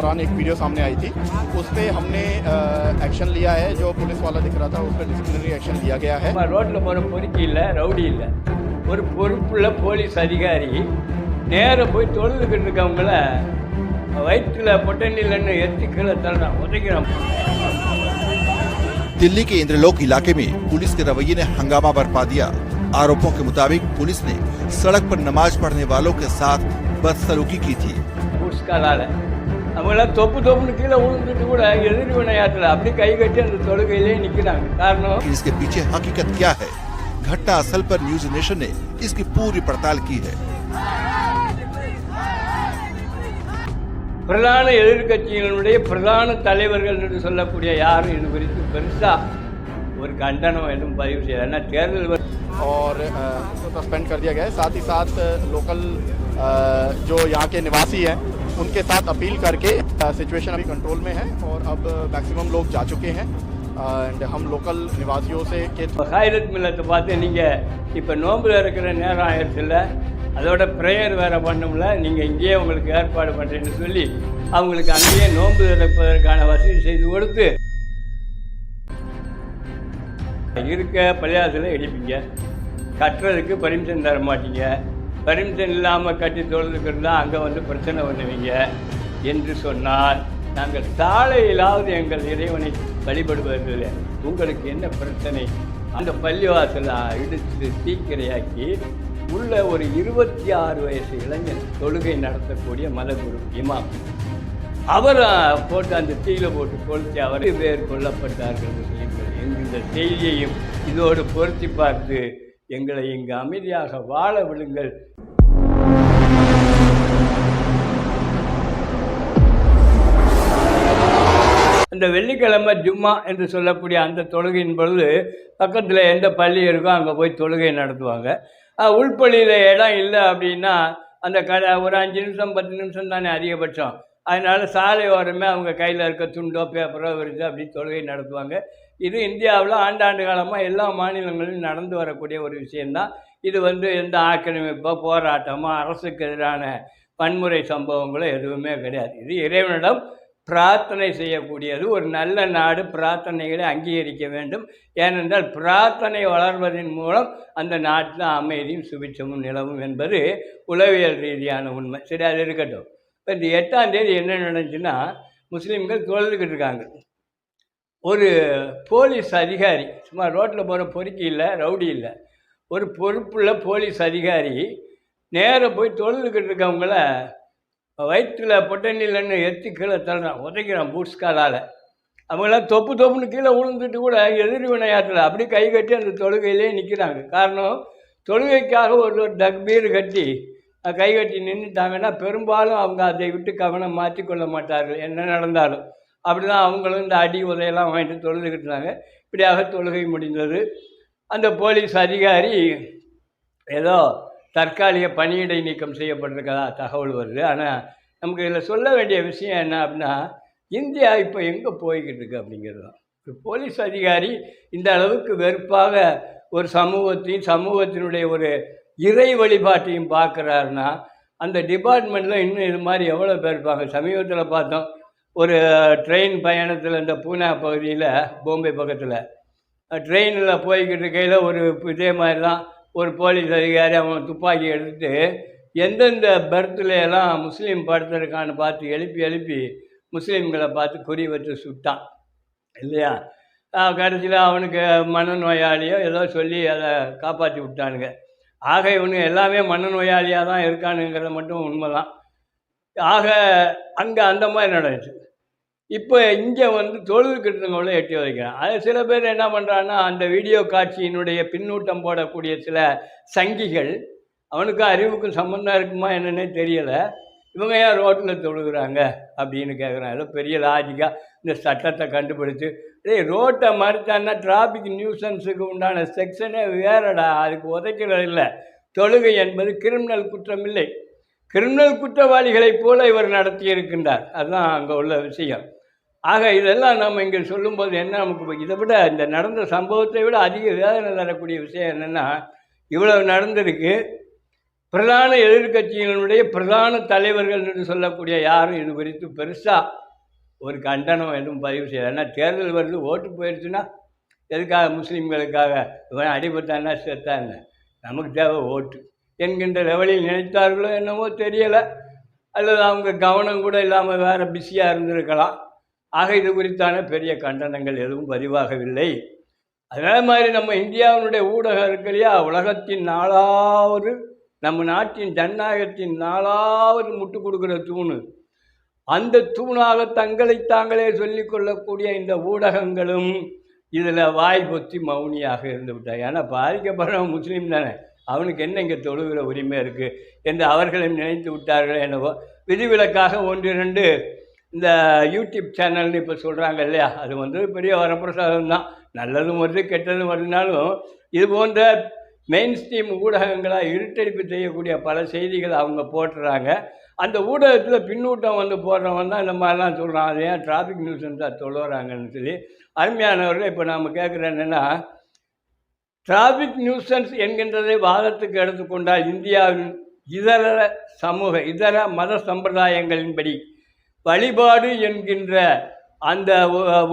दौरान एक वीडियो सामने आई थी उस पर हमने एक्शन लिया है जो पुलिस वाला दिख रहा था उस पर डिसिप्लिनरी एक्शन लिया गया है நம்ம ரோட்டில் போகிற பொறுக்கி இல்லை ரவுடி இல்லை ஒரு பொறுப்புள்ள போலீஸ் அதிகாரி நேராக போய் தொழுதுகிட்டு இருக்கவங்கள வயிற்றில் பொட்டணிலன்னு எத்தி கீழே தள்ளுறான் உதைக்கிறான் दिल्ली के इंद्रलोक इलाके में पुलिस के रवैये ने हंगामा बरपा दिया आरोपों के मुताबिक पुलिस ने सड़क पर नमाज पढ़ने वालों के साथ बदसलूकी की थी புஷ்காலால் அவங்களாம் தொப்பு தொப்புன்னு கீழே விழுந்துட்டு கூட எதிர் வினையாற்றல அப்படி கை கட்டி அந்த தொழுகையிலே நிற்கிறாங்க காரணம் लेकिन इसके पीछे हकीकत क्या है घटना स्थल पर न्यूज नेशन ने इसकी पूरी पड़ताल की है பிரதான எதிர்க்கட்சியினுடைய பிரதான தலைவர்கள் என்று சொல்லக்கூடிய யாரும் இது குறித்து பெருசா ஒரு கண்டனம் எதுவும் பதிவு செய்யல ஏன்னா தேர்தல் வ- और सस्पेंड कर दिया गया है साथ ही साथ लोकल जो यहाँ के निवासी हैं उनके साथ अपील करके सिचुएशन अभी कंट्रोल में है और अब मैक्सिमम लोग जा चुके हैं एंड हम लोकल निवासियों से के ஹாயிரத் மில்லத்தை பார்த்து நீங்கள் இப்போ நோம்பில் இருக்கிற நேரம் ஆயிடுச்சுல்ல அதோட ப்ரேயர் வேறு பண்ணும்ல நீங்கள் இங்கேயே உங்களுக்கு ஏற்பாடு பண்ணுறேன்னு சொல்லி அவங்களுக்கு அங்கேயே நோன்பு திறப்பதற்கான வசதி செய்து கொடுத்து இருக்க பள்ளியாசல இடிப்பீங்க கட்டுறதுக்கு பர்மிஷன் தர மாட்டீங்க பர்மிஷன் இல்லாமல் கட்டி தொழுதுக்கு அங்கே வந்து பிரச்சனை பண்ணுவீங்க என்று சொன்னால் நாங்கள் சாலையிலாவது எங்கள் இறைவனை வழிபடுவதில்லை. உங்களுக்கு என்ன பிரச்சனை? அந்த பள்ளிவாசலை இடித்து தீக்கிரையாக்கி உள்ள ஒரு இருபத்தி ஆறு வயசு இளைஞன் தொழுகை நடத்தக்கூடிய மதகுரு இமாம். அவர் போட்டு அந்த தீயில போட்டு கொளுத்தி அவர் பேர் கொல்லப்பட்டார்கள் இந்த என்கின்ற செய்தியையும் இதோடு பொருத்தி பார்த்து எங்களை இங்கு அமைதியாக வாழ விடுங்கள் அந்த வெள்ளிக்கிழமை ஜும்மா என்று சொல்லக்கூடிய அந்த தொழுகையின் பொழுது பக்கத்தில் எந்த பள்ளி இருக்கோ அங்கே போய் தொழுகை நடத்துவாங்க. உள்பள்ளியில் இடம் இல்லை அப்படின்னா அந்த கடை ஒரு அஞ்சு நிமிஷம் பத்து நிமிஷம் தானே அதிகபட்சம். அதனால் சாலை ஓரமே அவங்க கையில் இருக்க துண்டோ பேப்பரோ வருது அப்படி தொழுகை நடத்துவாங்க. இது இந்தியாவில் ஆண்டாண்டு காலமாக எல்லா மாநிலங்களிலும் நடந்து வரக்கூடிய ஒரு விஷயந்தான் இது வந்து எந்த ஆக்கிரமிப்போ போராட்டமோ அரசுக்கு எதிரான வன்முறை சம்பவங்களோ எதுவுமே கிடையாது. இது இறைவனிடம் பிரார்த்தனை செய்யக்கூடியது. ஒரு நல்ல நாடு பிரார்த்தனைகளை அங்கீகரிக்க வேண்டும். ஏனென்றால் பிரார்த்தனை வளர்வதன் மூலம் அந்த நாட்டில் அமைதியும் சுபிட்சமும் நிலவும் என்பது உளவியல் ரீதியான உண்மை. சரி அது இருக்கட்டும். இப்போ இந்த எட்டாம் தேதி என்ன நடந்துச்சுன்னா முஸ்லீம்கள் தொழுதுகிட்டு இருக்காங்க. ஒரு போலீஸ் அதிகாரி சும்மா ரோட்டில் போகிற பொறுக்கி இல்லை ரவுடி இல்லை. ஒரு பொறுப்புள்ள போலீஸ் அதிகாரி நேராக போய் தொழுதுகிட்டு இருக்கவங்கள வயிற்றில் பொட்டணிலன்னு எத்தி கீழே தள்ளுறான். உதைக்கிறான் பூட்ஸ் காலால். அவங்களாம் தொப்பு தொப்புன்னு கீழே விழுந்துட்டு கூட எதிர் வினையாற்றல. அப்படி கை கட்டி அந்த தொழுகையிலே நிற்கிறாங்க காரணம் தொழுகைக்காக ஒரு ஒரு டக்பீர் கட்டி கை கட்டி நின்றுட்டாங்கன்னா பெரும்பாலும் அவங்க அதை விட்டு கவனம் மாற்றி கொள்ள மாட்டார்கள். என்ன நடந்தாலும். அப்படி தான் அவங்களும் இந்த அடி உதையெல்லாம் வாங்கிட்டு தொழுதுகிட்டாங்க இப்படியாக தொழுகை முடிந்தது. அந்த போலீஸ் அதிகாரி ஏதோ தற்காலிக பணியிடை நீக்கம் செய்யப்பட்டிருக்கதா தகவல் வருது. ஆனால் நமக்கு இதில் சொல்ல வேண்டிய விஷயம் என்ன அப்படின்னா இந்தியா இப்போ எங்கே போய்கிட்டு இருக்கு அப்படிங்கிறது தான். ஒரு போலீஸ் அதிகாரி இந்த அளவுக்கு வெறுப்பாக ஒரு சமூகத்தையும் சமூகத்தினுடைய ஒரு இறை வழிபாட்டையும் பார்க்குறாருன்னா அந்த டிபார்ட்மெண்ட்டில் இன்னும் இது மாதிரி எவ்வளோ பேர் இருப்பாங்க? சமீபத்தில் பார்த்தோம் ஒரு ட்ரெயின் பயணத்தில் இந்த பூனா பகுதியில் பாம்பே பக்கத்தில் ட்ரெயினில் போய்கிட்டு இருக்கையில் ஒரு இதே மாதிரி தான் ஒரு போலீஸ் அதிகாரி அவன் துப்பாக்கி எடுத்துட்டு எந்தெந்த பெர்த்தில் எல்லாம் முஸ்லீம் படுத்திருக்கான்னு பார்த்து எழுப்பி எழுப்பி முஸ்லீம்களை பார்த்து குறி வச்சு சுட்டான். இல்லையா? கடைசியில் அவனுக்கு மனநோயாளியோ ஏதோ சொல்லி அதை காப்பாற்றி விட்டானுங்க. ஆக இவனுங்க எல்லாமே மனநோயாளியாக தான் இருக்கானுங்கிறத மட்டும் உண்மை தான் ஆக அங்கே அந்த மாதிரி நடந்துச்சு. இப்போ இங்கே வந்து தொழுதுக்கிட்டவங்கள எட்டி வைக்கிறேன் அது சில பேர் என்ன பண்ணுறான்னா அந்த வீடியோ காட்சியினுடைய பின்னூட்டம் போடக்கூடிய சில சங்கிகள் அவனுக்கும் அறிவுக்கும் சம்மந்தம் இருக்குமா என்னன்னே தெரியலை. இவங்க ஏன் ரோட்டில் தொழுகிறாங்க அப்படின்னு கேட்குறான் ஏதோ பெரிய லாஜிக்காக இந்த சட்டத்தை கண்டுபிடிச்சு டேய் ரோட்டை மறுத்தான்னா டிராஃபிக் நியூசன்ஸுக்கு உண்டான செக்ஷனே வேறடா அதுக்கு உதைக்கிறது இல்லை. தொழுகை என்பது கிரிமினல் குற்றம் இல்லை. கிரிமினல் குற்றவாளிகளைப் போல இவர் நடத்தி இருக்கின்றார் அதுதான் அங்கே உள்ள விஷயம். ஆக இதெல்லாம் நம்ம இங்கே சொல்லும்போது என்ன நமக்கு இதை விட இந்த நடந்த சம்பவத்தை விட அதிக வேதனை தரக்கூடிய விஷயம் என்னென்னா இவ்வளவு நடந்திருக்கு. பிரதான எதிர்க்கட்சிகளுடைய பிரதான தலைவர்கள் என்று சொல்லக்கூடிய யாரும் இது குறித்து பெருசாக ஒரு கண்டனம் எதுவும் பதிவு செய்யல. ஏன்னா தேர்தல் வருது ஓட்டு போயிடுச்சுன்னா எதுக்காக முஸ்லீம்களுக்காக இவன் அடிபட்டான்னா செத்தாங்க நமக்கு தேவை ஓட்டு. என்கின்ற லெவலில் நினைத்தார்களோ என்னவோ தெரியலை. அல்லது அவங்க கவனம் கூட இல்லாமல் வேறு பிஸியாக இருந்திருக்கலாம். ஆக இது குறித்தான பெரிய கண்டனங்கள் எதுவும் பதிவாகவில்லை. அதே மாதிரி நம்ம இந்தியாவினுடைய ஊடகம் இருக்கு இல்லையா உலகத்தின் நாலாவது நம்ம நாட்டின் ஜனநாயகத்தின் நாலாவது முட்டு கொடுக்குற தூணு. அந்த தூணாக தங்களை தாங்களே சொல்லிக் கொள்ளக்கூடிய இந்த ஊடகங்களும் இதில் வாய் பொத்தி மௌனியாக இருந்து விட்டாங்க ஏன்னா பாதிக்கப்படுறவன் முஸ்லீம் தானே. அவனுக்கு என்ன இங்கே தொழுகிற உரிமை இருக்குது என்று அவர்களும் நினைத்து விட்டார்கள் என்னவோ. விதிவிலக்காக ஒன்று ரெண்டு இந்த யூடியூப் சேனல்னு இப்போ சொல்கிறாங்க இல்லையா? அது வந்து பெரிய வரப்பிரசாதம் தான். நல்லதும் வருது கெட்டதும் வருதுனாலும் இது போன்ற மெயின் ஸ்ட்ரீம் ஊடகங்களாக இருட்டடிப்பு செய்யக்கூடிய பல செய்திகள் அவங்க போட்டுறாங்க. அந்த ஊடகத்தில் பின்னூட்டம் வந்து போடுறவன் தான் இந்த மாதிரிலாம் சொல்கிறான் அது ஏன் டிராஃபிக் நியூஸ் தான் தொழுறாங்கன்னு சொல்லி அருமையானவர்கள் இப்போ நாம் கேட்குற என்னென்னா டிராஃபிக் நியூசன்ஸ் என்கின்றதை வாதத்துக்கு எடுத்துக்கொண்டால் இந்தியாவின் இதர சமூக இதர மத சம்பிரதாயங்களின்படி வழிபாடு என்கின்ற அந்த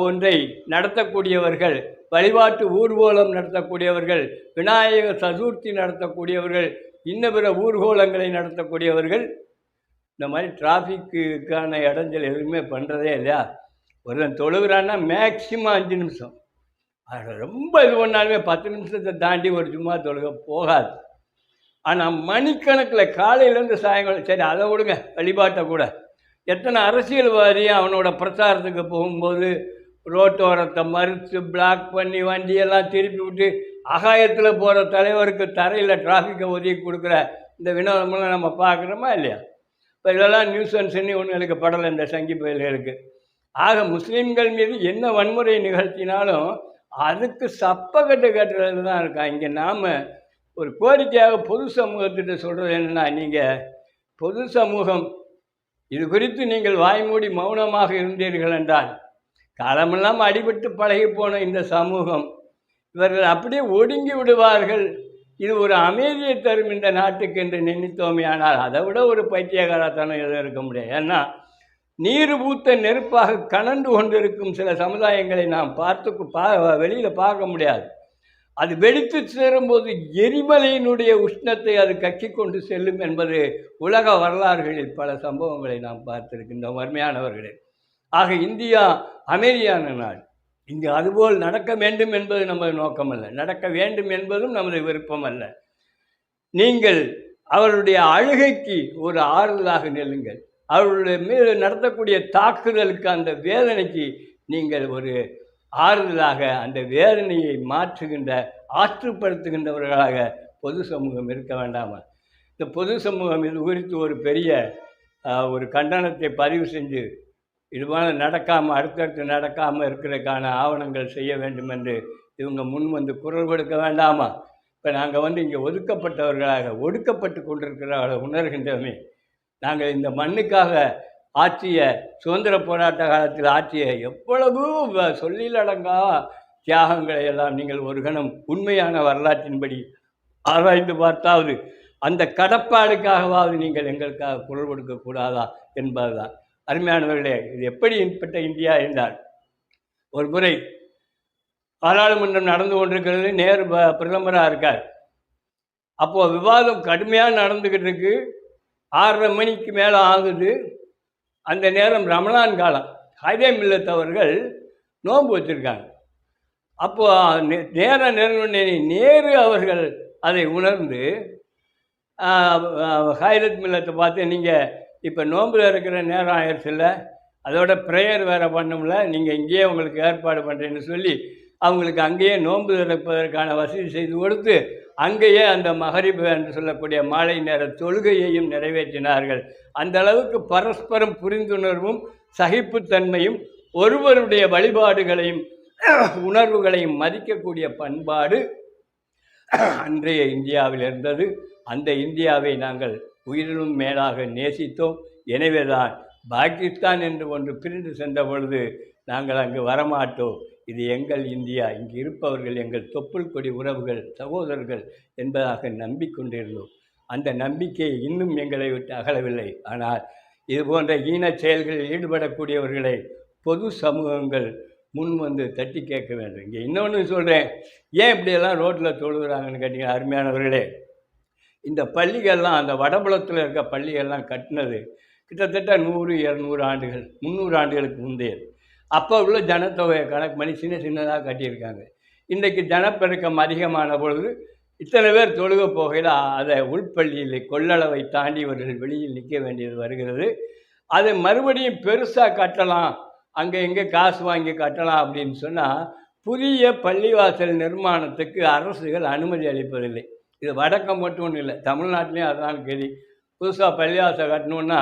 ஒன்றை நடத்தக்கூடியவர்கள் வழிபாட்டு ஊர்வலம் நடத்தக்கூடியவர்கள் விநாயகர் சதுர்த்தி நடத்தக்கூடியவர்கள் இன்ன பிற ஊர்கோலங்களை நடத்தக்கூடியவர்கள் இந்த மாதிரி டிராஃபிக்குக்கான இடைஞ்சல் எதுவுமே பண்ணுறதே இல்லையா? ஒருத்தன் தொழுகிறான்னா மேக்சிமம் அஞ்சு நிமிஷம். அது ரொம்ப இது பண்ணாலுமே பத்து நிமிஷத்தை தாண்டி ஒரு சும்மா தொழுக போகாது. ஆனால் மணிக்கணக்கில் காலையிலேருந்து சாயங்காலம் சரி அதை விடுங்க வழிபாட்டை கூட. எத்தனை அரசியல்வாதியும் அவனோட பிரச்சாரத்துக்கு போகும்போது ரோட்டோரத்தை மறுத்து பிளாக் பண்ணி வண்டியெல்லாம் திருப்பி விட்டு அகாயத்தில் போகிற தலைவருக்கு தரையில் டிராஃபிக்கை ஒதுக்கி கொடுக்குற இந்த வினோதமெல்லாம் நம்ம பார்க்குறோமா இல்லையா? இப்போ இதெல்லாம் நியூசன்ஸ்ன்னு ஒன்று எனக்கு படலை இந்த சங்கி பயல்களுக்கு. ஆக முஸ்லீம்கள் மீது என்ன வன்முறை நிகழ்த்தினாலும் அதுக்கு சப்பக்கட்டு கட்டுறது தான் இருக்கான் இங்கே நாம் ஒரு கோரிக்கையாக பொது சமூகத்திட்ட சொல்கிறது என்னென்னா நீங்கள் பொது சமூகம் இது குறித்து நீங்கள் வாய்மூடி மௌனமாக இருந்தீர்கள் என்றால் காலமெல்லாம் அடிபட்டு பழகி போன இந்த சமூகம் இவர்கள் அப்படியே ஒடுங்கி விடுவார்கள். இது ஒரு அமைதியை தரும் இந்த நாட்டுக்கு என்று நினைத்தோமே ஆனால் அதை விட ஒரு பைத்தியகாரத்தனம் எதுவும் இருக்க முடியாது. ஏன்னா நீர் பூத்த நெருப்பாக கலந்து கொண்டிருக்கும் சில சமுதாயங்களை நாம் பார்த்து பா வெளியில் பார்க்க முடியாது. அது வெடித்து சேரும்போது எரிமலையினுடைய உஷ்ணத்தை அது கக்கி கொண்டு செல்லும் என்பது உலக வரலாறுகளில் பல சம்பவங்களை நாம் பார்த்திருக்கின்றோம் வறுமையானவர்களே. ஆக இந்தியா அமைதியான நாடு இங்கு அதுபோல் நடக்க வேண்டும் என்பது நமது நோக்கமல்ல. நடக்க வேண்டும் என்பதும் நமது விருப்பம் அல்ல நீங்கள் அவருடைய அழுகைக்கு ஒரு ஆறுதலாக நெல்லுங்கள். அவர்களுடைய மீது நடத்தக்கூடிய தாக்குதலுக்கு அந்த வேதனைக்கு நீங்கள் ஒரு ஆறுதலாக அந்த வேதனையை மாற்றுகின்ற ஆற்றுப்படுத்துகின்றவர்களாக பொது சமூகம் இருக்க வேண்டாமா? இந்த பொது சமூகம் இது குறித்து ஒரு பெரிய ஒரு கண்டனத்தை பதிவு செஞ்சு இதுபோல நடக்காமல் அடுத்தடுத்து நடக்காமல் இருக்கிறதுக்கான ஆவணங்கள் செய்ய வேண்டும் என்று இவங்க முன் வந்து குரல் கொடுக்க வேண்டாமா? இப்போ நாங்கள் வந்து இங்கே ஒதுக்கப்பட்டவர்களாக ஒடுக்கப்பட்டு கொண்டிருக்கிறவர்களை உணர்கின்றோமே நாங்கள் இந்த மண்ணுக்காக ஆற்றிய சுதந்திர போராட்ட காலத்தில் ஆற்றிய எவ்வளவு வ- சொல்லிலடங்கா தியாகங்களை எல்லாம் நீங்கள் ஒரு கணம் உண்மையான வரலாற்றின்படி ஆராய்ந்து பார்த்தாவது அந்த கடப்பாடுக்காகவாவது நீங்கள் எங்களுக்காக குரல் கொடுக்கக்கூடாதா என்பதுதான். அருமையானவர்களே இது எப்படி ஏற்பட்ட இந்தியா என்றால் ஒரு முறை பாராளுமன்றம் நடந்து கொண்டிருக்கிறது நேரு ப- பிரதமராக இருக்கார். அப்போது விவாதம் கடுமையாக நடந்துக்கிட்டு இருக்கு. ஆறரை மணிக்கு மேலே ஆகுது. அந்த நேரம் ரமணான் காலம். ஹைதே மில்லத் அவர்கள் நோன்பு வச்சுருக்காங்க. அப்போது நேர நெருங்கினே நேரு அவர்கள் அதை உணர்ந்து ஹைரத் மில்லத்தை பார்த்து நீங்கள் இப்போ நோம்பில் இருக்கிற நேரம் ஆயிடுச்சுல்ல அதோட ப்ரேயர் வேறு பண்ணும்ல நீங்கள் இங்கேயே உங்களுக்கு ஏற்பாடு பண்ணுறேன்னு சொல்லி அவங்களுக்கு அங்கேயே நோன்பு திறப்பதற்கான வசதி செய்து கொடுத்து அங்கேயே அந்த மகரிபு என்று சொல்லக்கூடிய மாலை நேர தொழுகையையும் நிறைவேற்றினார்கள். அந்த அளவுக்கு பரஸ்பரம் புரிந்துணர்வும் சகிப்புத்தன்மையும் ஒருவருடைய வழிபாடுகளையும் உணர்வுகளையும் மதிக்கக்கூடிய பண்பாடு அன்றைய இந்தியாவில் இருந்தது. அந்த இந்தியாவை நாங்கள் உயிரிலும் மேலாக நேசித்தோம். எனவேதான் பாகிஸ்தான் என்று ஒன்று பிரிந்து சென்ற பொழுது நாங்கள் அங்கு வரமாட்டோம். இது எங்கள் இந்தியா. இங்கு இருப்பவர்கள் எங்கள் தொப்புள் கொடி உறவுகள் சகோதரர்கள் என்பதாக நம்பிக்கொண்டிருந்தோம். அந்த நம்பிக்கை இன்னும் எங்களை விட்டு அகலவில்லை. ஆனால் இது போன்ற ஈன செயல்களில் ஈடுபடக்கூடியவர்களை பொது சமூகங்கள் முன் வந்து தட்டி கேட்க வேண்டும். இங்கே இன்னொன்று சொல்கிறேன் ஏன் இப்படியெல்லாம் ரோட்டில் தொழுகிறாங்கன்னு கேட்டீங்க அருமையானவர்களே. இந்த பள்ளிகள்லாம் அந்த வடபுலத்தில் இருக்க பள்ளிகள்லாம் கட்டினது கிட்டத்தட்ட நூறு இரநூறு ஆண்டுகள் முந்நூறு ஆண்டுகளுக்கு முந்தையது. அப்போ உள்ள ஜனத்தொகையை கணக்கு பண்ணி சின்ன சின்னதாக கட்டியிருக்காங்க. இன்றைக்கு ஜனப்பெருக்கம் அதிகமான பொழுது இத்தனை பேர் தொழுக போகையில் அதை உள்பள்ளியில் கொள்ளளவை தாண்டி இவர்கள் வெளியில் நிற்க வேண்டியது வருகிறது. அதை மறுபடியும் பெருசாக கட்டலாம் அங்கே எங்கே காசு வாங்கி கட்டலாம் அப்படின்னு சொன்னால் புதிய பள்ளிவாசல் நிர்மாணத்துக்கு அரசுகள் அனுமதி அளிப்பதில்லை. இது வடக்கம் மட்டும் ஒன்றும் இல்லை தமிழ்நாட்டிலையும் அதான் கதி புதுசாக பள்ளிவாசல் கட்டணுன்னா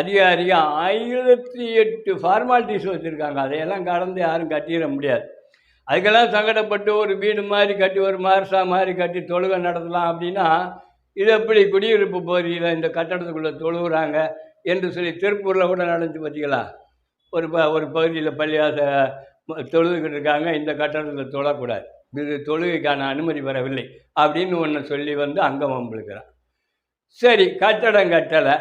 அதிகாரியாக ஆயிரத்தி எட்டு ஃபார்மாலிட்டிஸ் வச்சுருக்காங்க. அதையெல்லாம் கடந்து யாரும் கட்டிட முடியாது. அதுக்கெல்லாம் சங்கடப்பட்டு ஒரு வீடு மாதிரி கட்டி ஒரு மார்சா மாதிரி கட்டி தொழுகை நடத்தலாம் அப்படின்னா இது எப்படி குடியிருப்பு பகுதியில் இந்த கட்டடத்துக்குள்ளே தொழுகிறாங்க என்று சொல்லி திருப்பூரில் கூட நடந்துச்சு பார்த்தீங்களா ஒரு ப ஒரு பகுதியில் பள்ளியாச தொழுதுகிட்டு இருக்காங்க. இந்த கட்டடத்தில் தொழக்கூடாது. இது தொழுகைக்கான அனுமதி வரவில்லை அப்படின்னு ஒன்று சொல்லி வந்து அங்கே வம்பிழுக்கிறான். சரி கட்டடம் கட்டலை.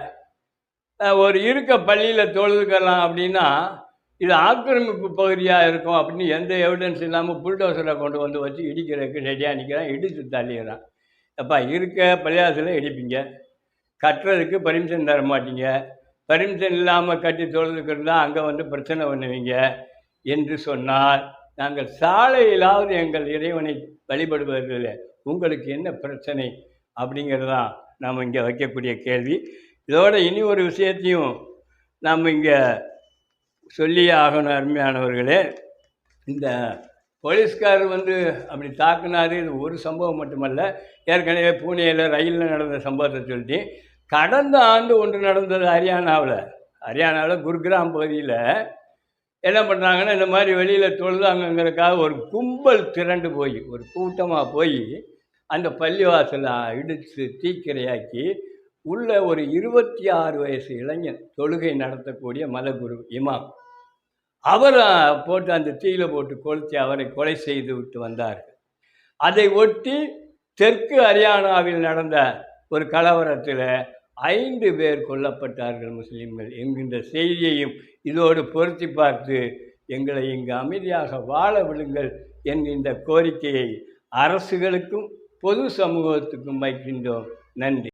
ஒரு இருக்க பள்ளியில் தொழுதுக்கலாம் அப்படின்னா இது ஆக்கிரமிப்பு பகுதியாக இருக்கும் அப்படின்னு எந்த எவிடன்ஸ் இல்லாமல் புல்டோசரை கொண்டு வந்து வச்சு இடிக்கிறதுக்கு ரெடியாக நிற்கிறான் இடித்து தள்ளிடுறான். அப்பா இருக்க பள்ளியாசில் இடிப்பீங்க. கட்டுறதுக்கு பர்மிஷன் தர மாட்டீங்க. பர்மிஷன் இல்லாமல் கட்டி தொழுதுக்கிறதா அங்கே வந்து பிரச்சனை பண்ணுவீங்க என்று சொன்னால் நாங்கள் சாலையிலாவது எங்கள் இறைவனை வழிபடுவதில் உங்களுக்கு என்ன பிரச்சனை? அப்படிங்கிறது தான் நாம் இங்கே வைக்கக்கூடிய கேள்வி. இதோட இனி ஒரு விஷயத்தையும் நாம் இங்கே சொல்லியே ஆகணும் அருமையானவர்களே. இந்த போலீஸ்கார் வந்து அப்படி தாக்குனாரு. இது ஒரு சம்பவம் மட்டுமல்ல. ஏற்கனவே பூனேயில் ரயிலில் நடந்த சம்பவத்தை சொல்லி கடந்த ஆண்டு ஒன்று நடந்தது ஹரியானாவில். ஹரியானாவில் குர்கிராம் பகுதியில் என்ன பண்ணுறாங்கன்னா இந்த மாதிரி வெளியில் தொழுதாங்கங்கிறக்காக ஒரு கும்பல் திரண்டு போய் ஒரு கூட்டமாக போய் அந்த பள்ளிவாசலை இடித்து தீக்கிரையாக்கி உள்ள ஒரு இருபத்தி ஆறு வயசு இளைஞன் தொழுகை நடத்தக்கூடிய மதகுரு இமாம். அவரை போட்டு அந்த தீயில போட்டு கொளுத்தி அவரை கொலை செய்து விட்டு வந்தார்கள். அதை ஒட்டி தெற்கு ஹரியானாவில் நடந்த ஒரு கலவரத்தில் ஐந்து பேர் கொல்லப்பட்டார்கள் முஸ்லீம்கள் என்கின்ற செய்தியையும் இதோடு பொருத்தி பார்த்து எங்களை இங்கு அமைதியாக வாழ விடுங்கள் என்கின்ற கோரிக்கையை அரசுகளுக்கும் பொது சமூகத்துக்கும் வைக்கின்றோம். நன்றி.